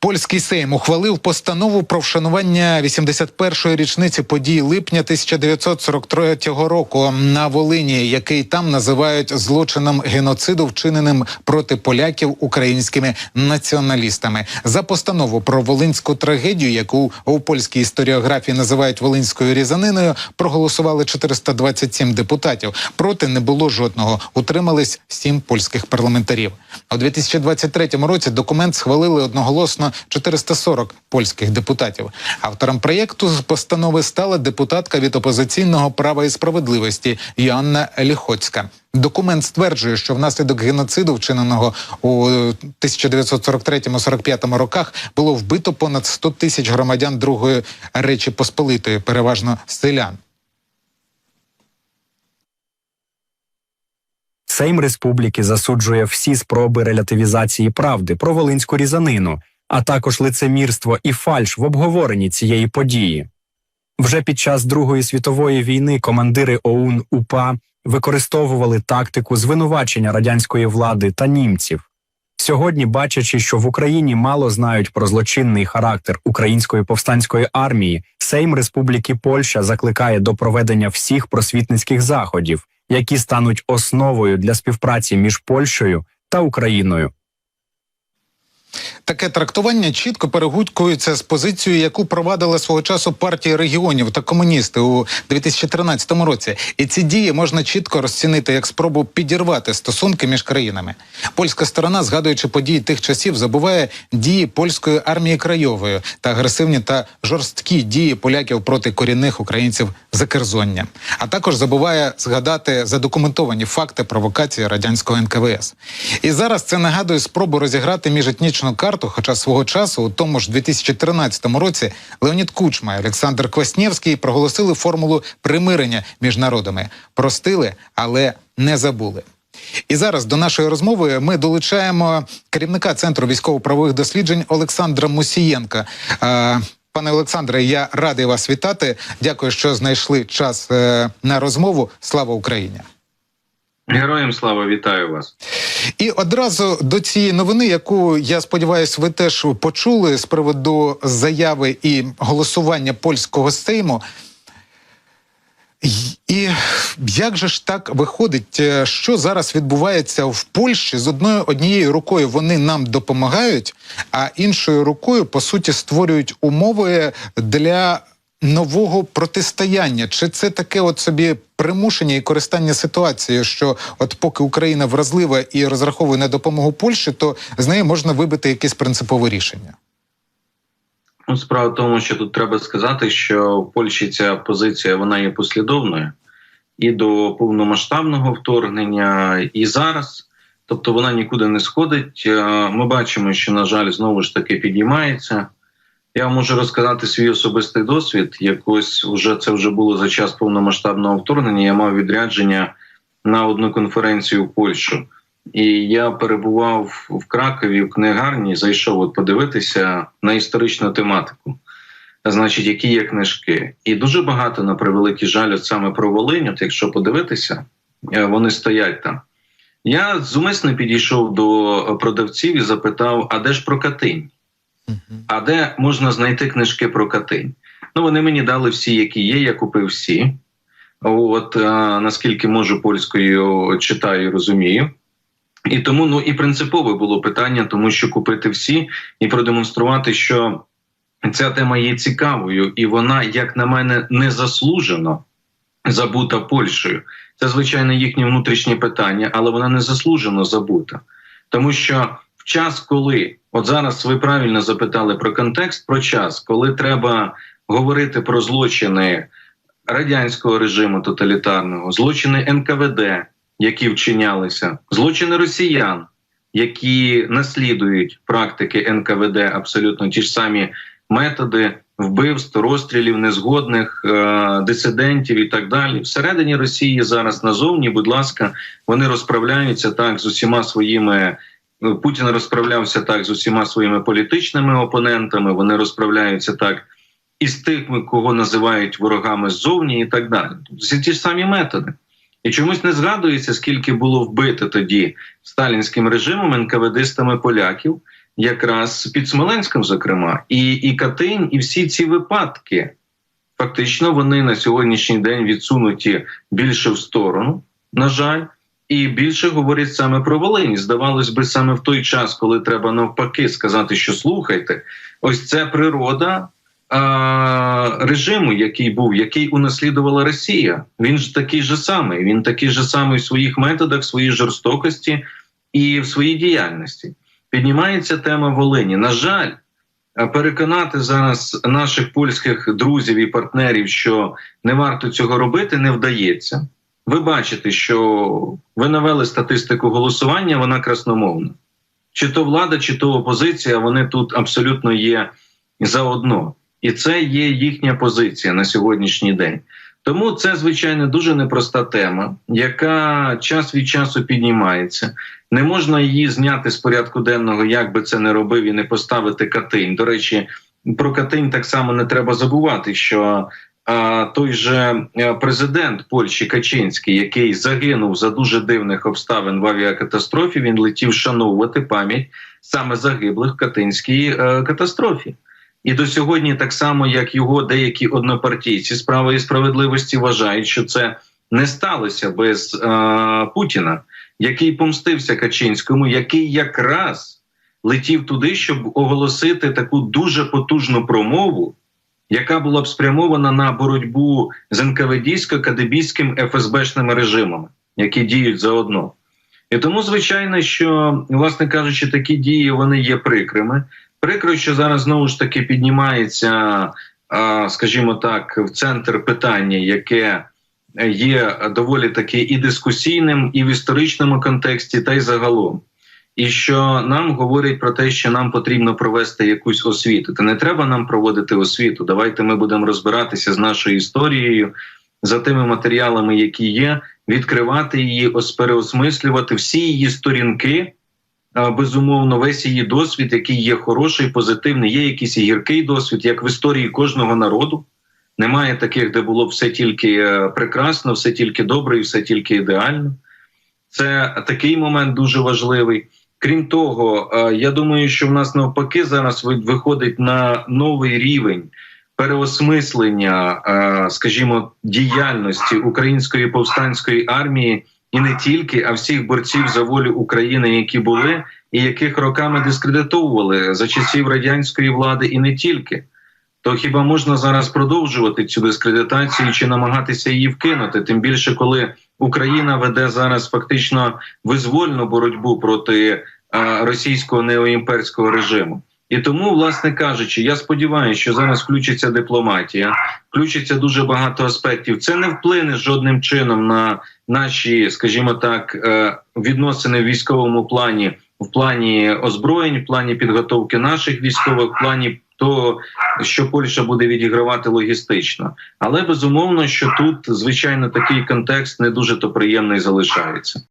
Польський Сейм ухвалив постанову про вшанування 81-ї річниці подій липня 1943 року на Волині, який там називають злочином геноциду, вчиненим проти поляків українськими націоналістами. За постанову про волинську трагедію, яку у польській історіографії називають волинською різаниною, проголосували 427 депутатів. Проти не було жодного. Утримались сім польських парламентарів. У 2023 році документ схвалили одноголосно 440 польських депутатів. Автором проєкту постанови стала депутатка від опозиційного права і справедливості Йоанна Ліхоцька. Документ стверджує, що внаслідок геноциду, вчиненого у 1943-45 роках, було вбито понад 100 тисяч громадян Другої Речі Посполитої, переважно селян. Сейм Республіки засуджує всі спроби релятивізації правди про волинську різанину, а також лицемірство і фальш в обговоренні цієї події. Вже під час Другої світової війни командири ОУН УПА використовували тактику звинувачення радянської влади та німців. Сьогодні, бачачи, що в Україні мало знають про злочинний характер української повстанської армії, Сейм Республіки Польща закликає до проведення всіх просвітницьких заходів, які стануть основою для співпраці між Польщею та Україною. Таке трактування чітко перегукується з позицією, яку провадила свого часу партія регіонів та комуністи у 2013 році. І ці дії можна чітко розцінити як спробу підірвати стосунки між країнами. Польська сторона, згадуючи події тих часів, забуває дії польської армії крайової та агресивні та жорсткі дії поляків проти корінних українців Закерзоння, а також забуває згадати задокументовані факти провокації радянського НКВС. І зараз це нагадує спробу розіграти міжетнічну карту. Хоча свого часу, у тому ж 2013 році, Леонід Кучма і Олександр Кваснєвський проголосили формулу примирення між народами, простили, але не забули. І зараз до нашої розмови ми долучаємо керівника центру військово-правових досліджень Олександра Мусієнка. Е, Пане Олександре, я радий вас вітати. Дякую, що знайшли час е, на розмову. Слава Україні! Героям слава вітаю вас. І одразу до цієї новини, яку я сподіваюся, ви теж почули з приводу заяви і голосування польського сейму. І як же ж так виходить, е, що зараз відбувається в Польщі з одною однією рукою вони нам допомагають, а іншою рукою по суті створюють умови для нового протистояння? Чи це таке от собі примушення і користання ситуацією, що от поки Україна вразлива і розраховує на допомогу Польщі, то з нею можна вибити якесь принципове рішення? Ну, справа в тому, що тут треба сказати, що в Польщі ця позиція вона є послідовною і до повномасштабного вторгнення, і зараз. Тобто вона нікуди не сходить. Е, ми бачимо, що на жаль, знову ж таки підіймається. Я можу розказати свій особистий досвід. Якось вже це вже було за час повномасштабного вторгнення. Я мав відрядження на одну конференцію в Польщу, і я перебував в Кракові в книгарні. Зайшов от подивитися на історичну тематику. Значить, які є книжки, і дуже багато на превеликий жаль, от саме про Волинь, от якщо подивитися, е, вони стоять там. Я зумисно підійшов до продавців і запитав: а де ж про Катинь? А де можна знайти книжки про Катинь? Ну, вони мені дали всі, які є, я купив всі. От а, наскільки можу польською читаю розумію. І тому ну і принципове було питання, тому що купити всі і продемонструвати, що ця тема є цікавою, і вона, як на мене, не заслужено забута Польщею. Це звичайно їхнє внутрішнє питання, але вона не заслужено забута, тому що час, коли От зараз ви правильно запитали про контекст, про час, коли треба говорити про злочини радянського режиму тоталітарного, злочини НКВД, які вчинялися, злочини росіян, які наслідують практики НКВД, абсолютно ті ж самі методи вбивств, розстрілів, незгодних е дисидентів і так далі. Всередині Росії зараз назовні, будь ласка, вони розправляються так з усіма своїми. Путін розправлявся так з усіма своїми політичними опонентами. Вони розправляються так і з тими, кого називають ворогами ззовні, і так далі. Це ті ж самі методи. І чомусь не згадується, скільки було вбито тоді сталінським режимом НКВДистами поляків, якраз під Смоленськом, зокрема, і, і Катинь, і всі ці випадки. Фактично, вони на сьогоднішній день відсунуті більше в сторону, на жаль, і більше говорять саме про Волинь. Здавалось би, саме в той час, коли треба навпаки сказати, що слухайте, ось це природа а, режиму, який був, який унаслідувала Росія. Він ж такий же самий. Він такий же самий в своїх методах, в своїй жорстокості і в своїй діяльності. Піднімається тема Волині. На жаль, переконати зараз наших польських друзів і партнерів, що не варто цього робити, не вдається. Ви бачите, що ви навели статистику голосування, вона красномовна. Чи то влада, чи то опозиція, вони тут абсолютно є заодно. І це є їхня позиція на сьогоднішній день. Тому це, звичайно, дуже непроста тема, яка час від часу піднімається. Не можна її зняти з порядку денного, як би це не робив, і не поставити Катинь. До речі, про Катинь так само не треба забувати, що той же е, президент Польщі Качинський, який загинув за дуже дивних обставин в авіакатастрофі, він летів шановувати пам'ять саме загиблих в Катинській е, катастрофі. І до сьогодні, так само як його деякі однопартійці з права і справедливості вважають, що це не сталося без е, Путіна, який помстився Качинському, який якраз летів туди, щоб оголосити таку дуже потужну промову, яка була б спрямована на боротьбу з НКВДсько-кадебійським ФСБшними режимами, які діють заодно. І тому, звичайно, що, власне кажучи, такі дії вони є прикрими. Прикро, що зараз знову ж таки піднімається, скажімо так, в центр питання, яке є доволі таки і дискусійним, і в історичному контексті, та й загалом. І що нам говорять про те, що нам потрібно провести якусь освіту. Та не треба нам проводити освіту. Давайте ми будемо розбиратися з нашою історією, за тими матеріалами, які є, відкривати її, переосмислювати всі її сторінки. Безумовно, весь її досвід, який є хороший, позитивний, є якийсь і гіркий досвід, як в історії кожного народу. Немає таких, де було все тільки е, прекрасно, все тільки добре і все тільки ідеально. Це такий момент дуже важливий. Крім того, е, я думаю, що в нас навпаки зараз виходить на новий рівень переосмислення, е, скажімо, діяльності української повстанської армії і не тільки, а всіх борців за волю України, які були, і яких роками дискредитовували за часів радянської влади, і не тільки. То хіба можна зараз продовжувати цю дискредитацію чи намагатися її вкинути? Тим більше, коли Україна веде зараз фактично визвольну боротьбу проти е, російського неоімперського режиму. І тому, власне кажучи, я сподіваюся, що зараз включиться дипломатія, включиться дуже багато аспектів. Це не вплине жодним чином на наші, скажімо так, е, відносини в військовому плані, в плані озброєнь, в плані підготовки наших військових, в плані того, що Польща буде відігравати логістично. Але безумовно, що тут звичайно такий контекст не дуже то приємний залишається.